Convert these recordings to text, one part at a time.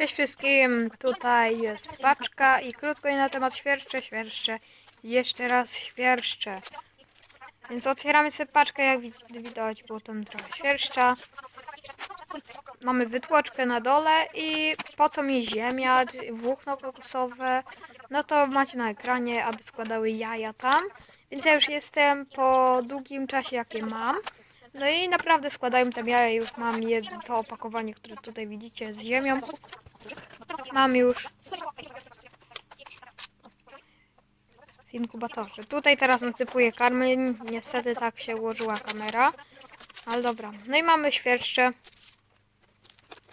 Cześć wszystkim, tutaj jest paczka i krótko i na temat świerszcze, świerszcze, jeszcze raz świerszcze. Więc otwieramy sobie paczkę, jak wid- widać było tam trochę świerszcza. Mamy wytłoczkę na dole i po co mi ziemia, włókno kokosowe, no to macie na ekranie, aby składały jaja tam. Więc ja już jestem po długim czasie, jakie mam. No i naprawdę składają tam jaja, już mam jedno, to opakowanie, które tutaj widzicie z ziemią. Mam już w inkubatorze. Tutaj teraz nasypuję karmy. Niestety tak się ułożyła kamera. Ale dobra. No i mamy świerszcze.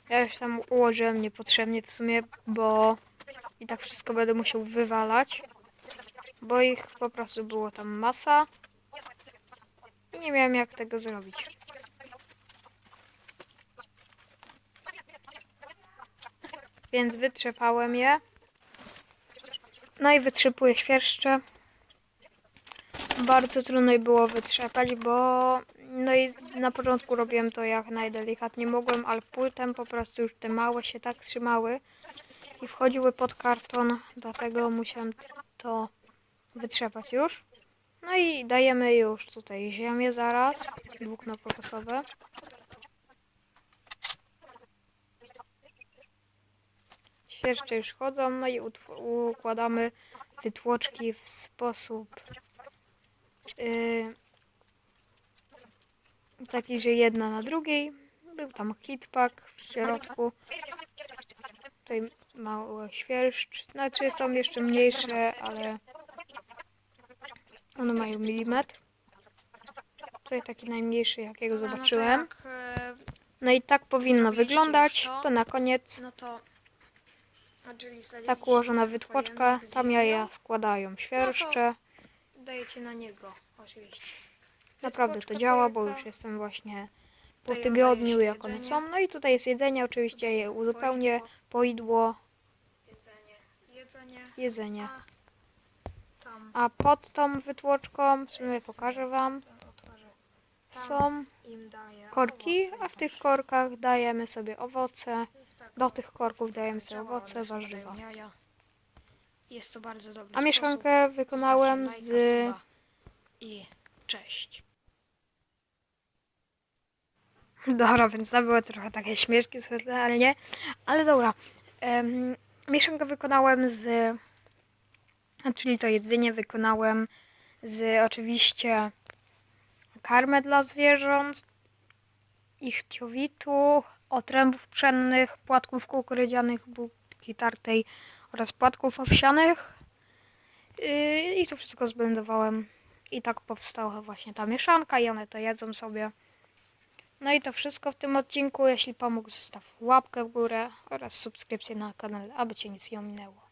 Ja już tam ułożyłem niepotrzebnie w sumie, bo i tak wszystko będę musiał wywalać. Bo ich po prostu było tam masa. Nie miałem jak tego zrobić. Więc wytrzepałem je. No i wytrzepuję świerszcze. Bardzo trudno było wytrzepać, bo no i na początku robiłem to jak najdelikatniej mogłem, ale potem po prostu już te małe się tak trzymały i wchodziły pod karton, dlatego musiałem to wytrzepać już. No i dajemy już tutaj ziemię zaraz, włókno kokosowe. Świerszcze już chodzą, no i układamy wytłoczki w sposób yy, taki, że jedna na drugiej. Był tam hitpack w środku. Tutaj mały świerszcz. Znaczy są jeszcze mniejsze, ale one mają milimetr. Tutaj taki najmniejszy, jakiego zobaczyłem. No, to jak, e, No i tak powinno wyglądać. to? Na koniec no tak ułożona wytłoczka. Tam jaja składają świerszcze. Dajecie na niego, oczywiście. Naprawdę to działa, bo już jestem właśnie po tygodniu, jak one są. No i tutaj jest jedzenie, oczywiście je uzupełnię, Poidło, Jedzenie, jedzenie, tam A pod tą wytłoczką, w sumie pokażę Wam, są korki, a w tych korkach dajemy sobie owoce. Tak, Do tych korków owoce dajemy sobie owoce, warzywa. Jest to bardzo dobry A mieszankę wykonałem Zostawcie z... I cześć. Dobra, więc to były trochę takie śmieszki specjalnie, ale dobra. Em, mieszankę wykonałem z, czyli to jedzenie wykonałem z oczywiście karmy dla zwierząt, ich tiowitu, otrębów pszennych, płatków kukurydzianych, bułki tartej oraz płatków owsianych. Yy, I to wszystko zblendowałem. I tak powstała właśnie ta mieszanka i one to jedzą sobie. No i to wszystko w tym odcinku. Jeśli pomógł, zostaw łapkę w górę oraz subskrypcję na kanale, aby Cię nic nie ominęło.